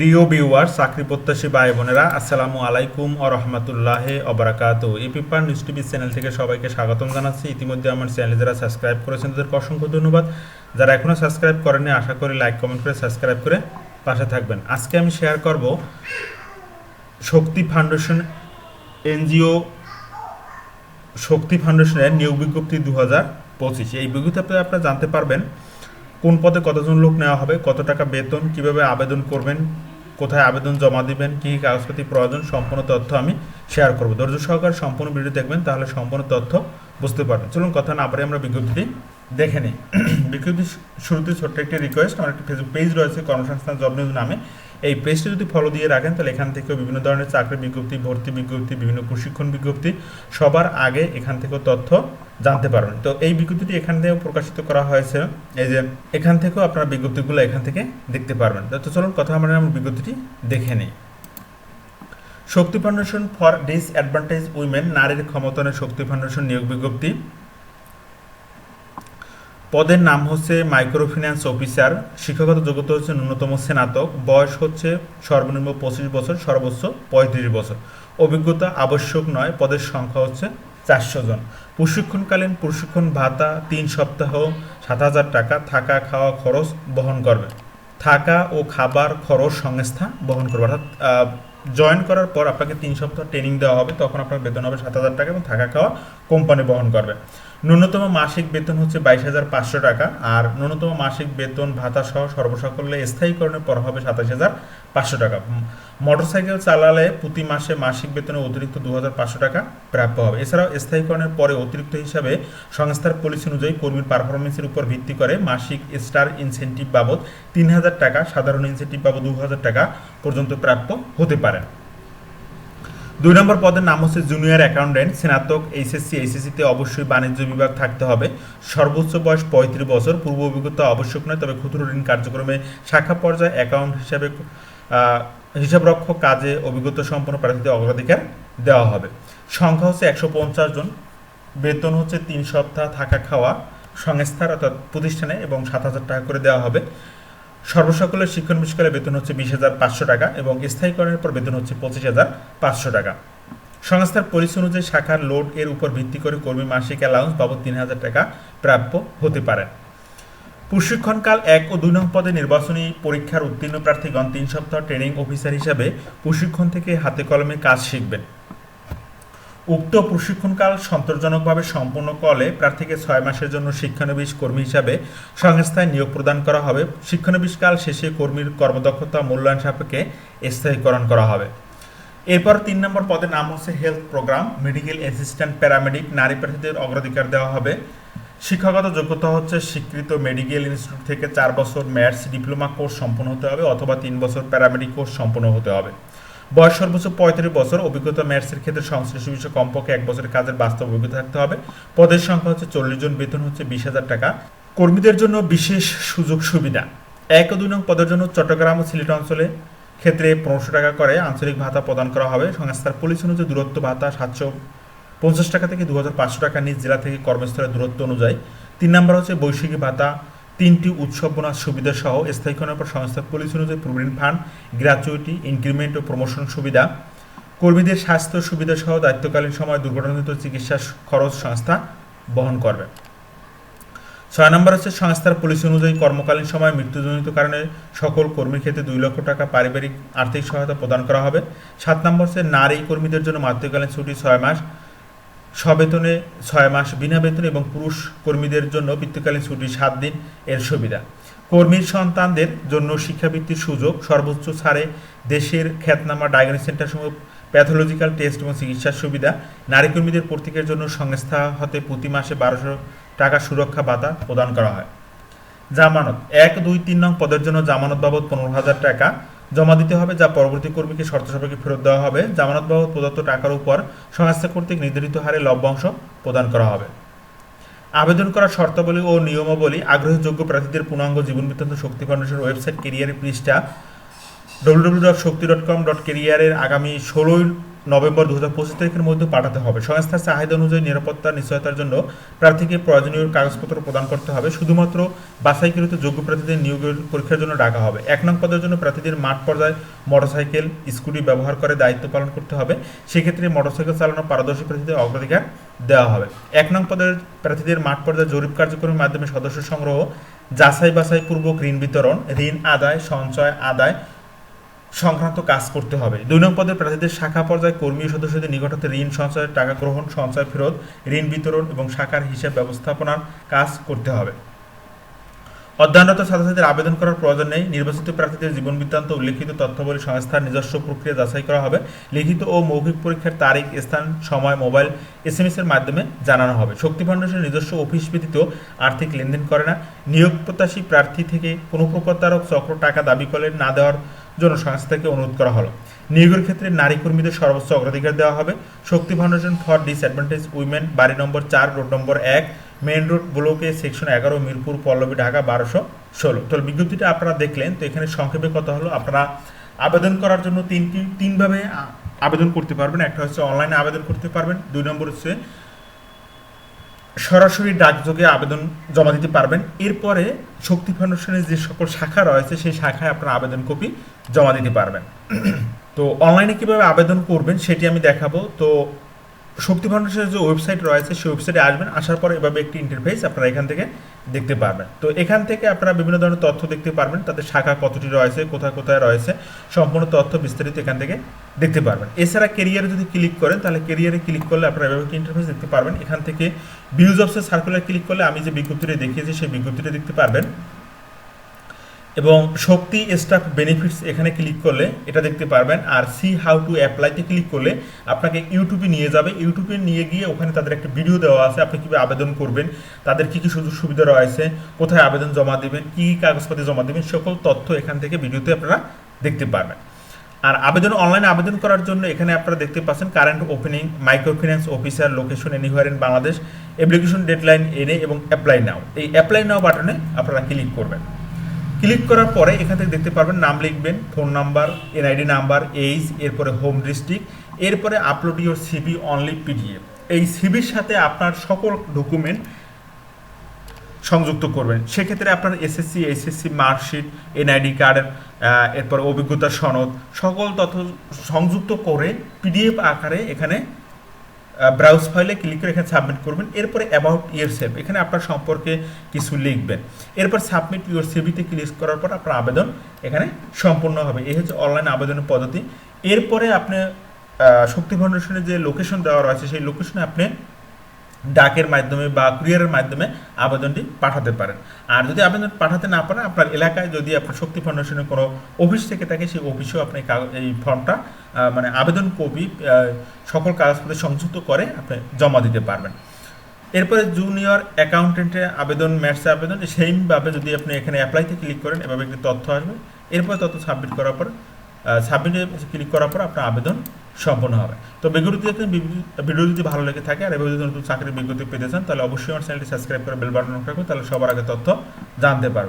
প্রিয় ভিউয়ার চাকরি প্রত্যাশী ভাই বোনেরা, আসসালামু আলাইকুম ও রহমতুল্লাহ অবরাকাত এই পেপার নিউজ টিভি চ্যানেল থেকে সবাইকে স্বাগতম জানাচ্ছি। ইতিমধ্যে আমার চ্যানেলে যারা সাবস্ক্রাইব করেছেন, তাদেরকে অসংখ্য ধন্যবাদ। যারা এখনও সাবস্ক্রাইব করেনি আশা করি লাইক কমেন্ট করে সাবস্ক্রাইব করে পাশে থাকবেন। আজকে আমি শেয়ার করব শক্তি ফাউন্ডেশন এনজিও শক্তি ফাউন্ডেশনের নিয়োগ বিজ্ঞপ্তি দু হাজার পঁচিশ। এই বিজ্ঞপ্তিতে আপনারা জানতে পারবেন কোন পদে কতজন লোক নেওয়া হবে, কত টাকা বেতন, কীভাবে আবেদন করবেন কোথায় আবেদন জমা দিবেন, কী কাগজপাতি প্রয়োজন, সম্পূর্ণ তথ্য আমি শেয়ার করব। ধৈর্য সহকার সম্পূর্ণ ভিডিও দেখবেন, তাহলে সম্পূর্ণ তথ্য বুঝতে পারবেন। চলুন কথা না পারে আমরা বিজ্ঞপ্তিটি দেখে নিই। বিজ্ঞপ্তি শুরুতে ছোট্ট একটি রিকোয়েস্ট আমার একটি ফেসবুক পেজ রয়েছে, কর্মসংস্থান জব নিউজ নামে। এই পেজটি যদি ফলো দিয়ে রাখেন, তাহলে এখান থেকেও বিভিন্ন ধরনের চাকরি বিজ্ঞপ্তি, ভর্তি বিজ্ঞপ্তি, বিভিন্ন প্রশিক্ষণ বিজ্ঞপ্তি সবার আগে এখান থেকেও তথ্য জানতে পারবেন। তো এই বিজ্ঞপ্তিটি এখান থেকেও প্রকাশিত করা হয়েছে। এই যে এখান থেকেও আপনারা বিজ্ঞপ্তিগুলো এখান থেকে দেখতে পারবেন। তো চলুন কথা আমরা আমরা বিজ্ঞপ্তিটি দেখে নিই। Shakti foundation for disadvantage women, নারীর ক্ষমতায়নের শক্তি ফাউন্ডেশন নিয়োগ বিজ্ঞপ্তি। পদের নাম হচ্ছে মাইক্রো ফিন্যান্স অফিসার, শিক্ষাগত যোগ্যতা হচ্ছে ন্যূনতম স্নাতক, বয়স হচ্ছে সর্বনিম্ন পঁচিশ বছর, সর্বোচ্চ পঁয়ত্রিশ বছর। অভিজ্ঞতা আবশ্যক নয়, পদের সংখ্যা হচ্ছে চারশো জন। প্রশিক্ষণকালীন প্রশিক্ষণ ভাতা তিন সপ্তাহ, সাত হাজার টাকা, থাকা, খাওয়া খরচ বহন করবে। থাকা ও খাবার খরচ সংস্থা বহন করবে। অর্থাৎ জয়েন করার পর আপনাকে তিন সপ্তাহ ট্রেনিং দেওয়া হবে, তখন আপনার বেতন হবে সাত হাজার টাকা এবং থাকা খাওয়া কোম্পানি বহন করবে। ন্যূনতম মাসিক বেতন হচ্ছে বাইশ হাজার পাঁচশো টাকা, আর ন্যূনতম মাসিক বেতন ভাতা সহ সর্বসাকল্যে স্থায়ীকরণের পর হবে সাতাশ হাজার পাঁচশো টাকা। মোটরসাইকেল চালালে প্রতি মাসে মাসিক বেতনে অতিরিক্ত দু হাজার পাঁচশো টাকা প্রাপ্য হবে। এছাড়াও স্থায়ীকরণের পরে অতিরিক্ত হিসাবে সংস্থার পলিসি অনুযায়ী কর্মীর পারফরমেন্সের উপর ভিত্তি করে মাসিক স্টার ইনসেন্টিভ বাবদ তিন হাজার টাকা, সাধারণ ইনসেন্টিভ বাবদ দু হাজার টাকা পর্যন্ত প্রাপ্য হতে পারে দুই নম্বর পদের নাম হচ্ছে জুনিয়র অ্যাকাউন্টেন্ট স্নাতক এইচএসসি এইচএসসিতে অবশ্যই বাণিজ্য বিভাগ থাকতে হবে। সর্বোচ্চ বয়স পঁয়ত্রিশ বছর, পূর্ব অভিজ্ঞতা আবশ্যক নয়, তবে ক্ষুদ্র ঋণ কার্যক্রমে শাখা পর্যায়ে অ্যাকাউন্ট হিসাবে হিসাবরক্ষক কাজে অভিজ্ঞতা সম্পন্ন প্রার্থীদের অগ্রাধিকার দেওয়া হবে। সংখ্যা হচ্ছে একশো পঞ্চাশ জন। বেতন হচ্ছে তিন সপ্তাহ থাকা খাওয়া সংস্থার অর্থাৎ প্রতিষ্ঠানে এবং সাত হাজার টাকা করে দেওয়া হবে। সর্বসকলের শিক্ষণ বিষয়কালে বেতন হচ্ছে বিশ হাজার পাঁচশো টাকা এবং স্থায়ীকরণের পর বেতন হচ্ছে পঁচিশ হাজার পাঁচশো টাকা। সংস্থার পলিসি অনুযায়ী শাখার লোড এর উপর ভিত্তি করে কর্মী মাসিক অ্যালাউন্স বাবদ তিন হাজার টাকা প্রাপ্য হতে পারে। প্রশিক্ষণকাল এক ও দুই নং পদে নির্বাচনী পরীক্ষার উত্তীর্ণ প্রার্থীগণ তিন সপ্তাহ ট্রেনিং অফিসার হিসাবে প্রশিক্ষণ থেকে হাতে কলমে কাজ শিখবেন। উক্ত প্রশিক্ষণকাল সন্তোষজনকভাবে সম্পূর্ণ করলে প্রার্থীকে ছয় মাসের জন্য শিক্ষানবিশ কর্মী হিসাবে সংস্থায় নিয়োগ প্রদান করা হবে। শিক্ষানবিশকাল শেষে কর্মীর কর্মদক্ষতা মূল্যায়ন সাপেক্ষে স্থায়ীকরণ করা হবে। এরপর তিন নম্বর পদের নাম হচ্ছে health program. Medical assistant, paramedic, নারী প্রার্থীদের অগ্রাধিকার দেওয়া হবে। শিক্ষাগত যোগ্যতা হচ্ছে স্বীকৃত মেডিকেল ইনস্টিটিউট থেকে চার বছর ম্যাথস ডিপ্লোমা কোর্স সম্পন্ন হতে হবে অথবা তিন বছর প্যারামেডিক কোর্স সম্পন্ন হতে হবে। বয়স সর্বোচ্চ পঁয়ত্রিশ বছর। অভিজ্ঞতা ম্যাথসের ক্ষেত্রে সংশ্লিষ্ট বিষয়ে কমপক্ষে এক বছরের কাজের বাস্তব অভিজ্ঞতা থাকতে হবে। পদের সংখ্যা হচ্ছে চল্লিশ জন, বেতন হচ্ছে বিশ হাজার টাকা। কর্মীদের জন্য বিশেষ সুযোগ সুবিধা। এক ও দুই নং পদের জন্য চট্টগ্রাম ও সিলেট অঞ্চলে ক্ষেত্রে পনেরোশো টাকা করে আঞ্চলিক ভাতা প্রদান করা হবে। সংস্থার পুলিশ অনুযায়ী দূরত্ব ভাতা সাতশো পঞ্চাশ টাকা থেকে দু হাজার পাঁচশো টাকা নিজ জেলা থেকে কর্মস্থলের দূরত্ব অনুযায়ী। তিন নম্বর হচ্ছে বৈশ্বিক ভাতা তিনটি উৎসব বোনাস সুবিধা সহ স্থায়ীকরণের পর সংস্থার পুলিশ অনুযায়ী প্রভিডেন্ট ফান্ড গ্র্যাচুইটি ইনক্রিমেন্ট ও প্রমোশন সুবিধা। কর্মীদের স্বাস্থ্য সুবিধা সহ দায়িত্বকালীন সময় দুর্ঘটনাজনিত চিকিৎসা খরচ সংস্থা বহন করবে। ছয় নম্বর হচ্ছে সংস্থার পুলিশ অনুযায়ী কর্মকালীন সময় মৃত্যুজনিত কারণে সকল কর্মীর ক্ষেত্রে দুই লক্ষ টাকা পারিবারিক আর্থিক সহায়তা প্রদান করা হবে। সাত নম্বর হচ্ছে নারী কর্মীদের জন্য মাতৃকালীন ছুটি ছয় মাস। সবেতনে ছয় মাস বিনা বেতন এবং পুরুষ কর্মীদের জন্য বৃত্তিকালীন ছুটি সাত দিন এর সুবিধা। কর্মীর সন্তানদের জন্য শিক্ষাবৃত্তির সুযোগ, সর্বোচ্চ ছাড়ে দেশের খ্যাতনামা ডায়াগনিক সেন্টারসমূহ প্যাথোলজিক্যাল টেস্ট এবং চিকিৎসার সুবিধা, নারী কর্মীদের প্রত্যেকের জন্য সংস্থা হতে প্রতি মাসে বারোশো টাকা সুরক্ষা ভাতা প্রদান করা হয়। জামানত, এক দুই তিন নং পদের জন্য জামানত বাবদ পনেরো হাজার টাকা জমা দিতে হবে, যা পরবর্তী কর্মীকে শর্ত সাপেক্ষে ফেরত দেওয়া হবে। জামানত বাবদ প্রদত্ত টাকার উপর সংস্থা কর্তৃক নির্ধারিত হারে লভ্যাংশ প্রদান করা হবে। আবেদন করার শর্তাবলী ও নিয়মাবলী আগ্রহযোগ্য প্রার্থীদের পূর্ণাঙ্গ জীবন বৃত্তান্ত শক্তি ফাউন্ডেশনের ওয়েবসাইট কেরিয়ারের পৃষ্ঠা W W dot Shakti dot com dot কেরিয়ারের আগামী ষোলোই নভেম্বর দু হাজার পঁচিশ তারিখের মধ্যে পাঠাতে হবে। সংস্থার চাহিদা অনুযায়ী নিরাপত্তা, নিশ্চয়তার জন্য প্রার্থীকে প্রয়োজনীয় কাগজপত্র প্রদান করতে হবে। শুধুমাত্র বাছাইকৃত যোগ্য প্রার্থীদের নিয়োগের পরীক্ষার জন্য ডাকা হবে। এক নং পদের জন্য প্রার্থীদের মাঠ পর্যায়ে মোটরসাইকেল, স্কুটি ব্যবহার করে দায়িত্ব পালন করতে হবে। সেক্ষেত্রে মোটরসাইকেল চালানো পারদর্শী প্রার্থীদের অগ্রাধিকার দেওয়া হবে। এক নং পদের প্রার্থীদের মাঠ পর্যায়ে জরিপ কার্যক্রমের মাধ্যমে সদস্য সংগ্রহ যাচাই বাছাই পূর্বক ঋণ বিতরণ, ঋণ আদায়, সঞ্চয় আদায় সংক্রান্ত কাজ করতে হবে। দুই নং পদের প্রার্থীদের শাখা পর্যায়ে কর্মী সদস্যদের নিকটতে ঋণ সঞ্চয়ের টাকা গ্রহণ, সঞ্চয় ফেরত, ঋণ বিতরণ এবং শাখার হিসাব ব্যবস্থাপনার কাজ করতে হবে। অধ্যয়নরত ছাত্রছাত্রীদের আবেদন করার প্রয়োজন নেই। নির্বাচিত প্রার্থীদের জীবন বৃত্তান্ত, উল্লেখিত তথ্যাবলী সংস্থার নিজস্ব প্রক্রিয়া যাচাই করা হবে। লিখিত ও মৌখিক পরীক্ষার তারিখ, স্থান, সময়, মোবাইল, এসএমএস এর মাধ্যমে জানানো হবে। শক্তি ফাউন্ডেশনের নিজস্ব অফিস ব্যতীত আর্থিক লেনদেন করে না। নিয়োগ প্রত্যাশী প্রার্থী থেকে কোনো প্রকারক চক্র টাকা দাবি করলে না দেওয়ার জন্য সংস্থাকে অনুরোধ করা হলো। নিয়োগের ক্ষেত্রে নারী কর্মীদের সর্বোচ্চ অগ্রাধিকার দেওয়া হবে। Shakti foundation for disadvantage women, বাড়ি নম্বর চার, রোড নম্বর এক মেইন রোড ব্লকে সেকশন এগারো, মিরপুর, পল্লবী, ঢাকা, বারোশো ষোলো। তো বিজ্ঞপ্তিটা আপনারা দেখলেন, তো এখানে সংক্ষেপে কথা হলো, আপনারা আবেদন করার জন্য তিনটি, তিনভাবে আবেদন করতে পারবেন। একটা হচ্ছে অনলাইনে আবেদন করতে পারবেন, দুই নম্বর হচ্ছে সরাসরি ডাকযোগে আবেদন জমা দিতে পারবেন। এরপরে শক্তি ফাউন্ডেশনের যে সকল শাখা রয়েছে, সেই শাখায় আপনারা আবেদন কপি জমা দিতে পারবেন। তো অনলাইনে কীভাবে আবেদন করবেন, সেটি আমি দেখাবো। তো শক্তি ফাউন্ডেশনের যে ওয়েবসাইট রয়েছে, সেই ওয়েবসাইটে আসবেন, আসার পর এভাবে একটি ইন্টারফেস আপনারা এখান থেকে দেখতে পারবেন। তো এখান থেকে আপনারা বিভিন্ন ধরনের তথ্য দেখতে পারবেন, তাদের শাখা কতটি রয়েছে, কোথায় কোথায় রয়েছে, সম্পূর্ণ তথ্য বিস্তারিত এখান থেকে দেখতে পারবেন। এছাড়া কেরিয়ারে যদি ক্লিক করেন, তাহলে কেরিয়ারে ক্লিক করলে আপনারা এভাবে একটি ইন্টারফেস দেখতে পারবেন। এখান থেকে ভিউজ অফসের সার্কুলার ক্লিক করলে আমি যে বিজ্ঞপ্তিটা দেখিয়েছি, সেই বিজ্ঞপ্তিটা দেখতে পারবেন। এবং শক্তি স্টাফ বেনিফিটস এখানে ক্লিক করলে এটা দেখতে পারবেন আর সি হাউ টু অ্যাপ্লাইতে ক্লিক করলে আপনাকে ইউটিউবে নিয়ে যাবে। ইউটিউবে নিয়ে গিয়ে ওখানে তাদের একটা ভিডিও দেওয়া আছে, আপনি কীভাবে আবেদন করবেন, তাদের কী কী সুযোগ সুবিধা রয়েছে, কোথায় আবেদন জমা দেবেন, কী কাগজপত্র জমা দেবেন, সকল তথ্য এখান থেকে ভিডিওতে আপনারা দেখতে পারবেন। আর আবেদন অনলাইনে আবেদন করার জন্য এখানে আপনারা দেখতে পাচ্ছেন current opening micro finance officer location anywhere in Bangladesh application deadline এনে এবং অ্যাপ্লাই নাও এই অ্যাপ্লাই নাও বাটনে আপনারা ক্লিক করবেন। ক্লিক করার পরে এখান থেকে দেখতে পারবেন নাম লিখবেন, phone number, NID number age এরপরে হোম ডিস্ট্রিক্ট, এরপরে upload your CV only PDF এই সিবির সাথে আপনার সকল ডকুমেন্ট সংযুক্ত করবেন। সেক্ষেত্রে আপনার SSC SSC marksheet NID card এরপর অভিজ্ঞতা সনদ, সকল তথ্য সংযুক্ত করে পিডিএফ আকারে এখানে ব্রাউজ ফাইলে ক্লিক করে এখানে সাবমিট করবেন। এরপরে অ্যাবাউট ইয়ার সেভ এখানে আপনার সম্পর্কে কিছু লিখবেন। এরপর সাবমিট ইউর সেভিতে ক্লিক করার পর আপনার আবেদন এখানে সম্পূর্ণ হবে। এই হচ্ছে অনলাইন আবেদনের পদ্ধতি। এরপরে আপনি শক্তি ফাউন্ডেশনের যে লোকেশন দেওয়া রয়েছে, সেই লোকেশনে আপনি ডাকের মাধ্যমে বা কুরিয়ারের মাধ্যমে আবেদনটি পাঠাতে পারেন। আর যদি আবেদন পাঠাতে না পারেন, আপনার এলাকায় যদি আপনার শক্তি ফাউন্ডেশনের কোনো অফিস থেকে থাকে, সেই অফিসেও আপনি এই ফর্মটা মানে আবেদন কপি সকল কাগজপত্র সংযুক্ত করে আপনি জমা দিতে পারবেন। এরপরে জুনিয়র অ্যাকাউন্টেন্টের আবেদন ম্যাথসে আবেদন সেইমভাবে যদি আপনি এখানে অ্যাপ্লাইতে ক্লিক করেন, এভাবে একটি তথ্য আসবে। এরপর তথ্য সাবমিট করার পর সাবমিটে ক্লিক করার পর আপনার আবেদন সম্পন্ন হবে। তো বিজ্ঞপ্তি দেখতে ভিডিও যদি ভালো লেগে থাকে আর এভাবে যদি নতুন চাকরির বিজ্ঞপ্তি পেতে চান, তাহলে অবশ্যই আমার চ্যানেলটি সাবস্ক্রাইব করে বেল বাটন রাখবেন তাহলে সবার আগে তথ্য জানতে পারবেন।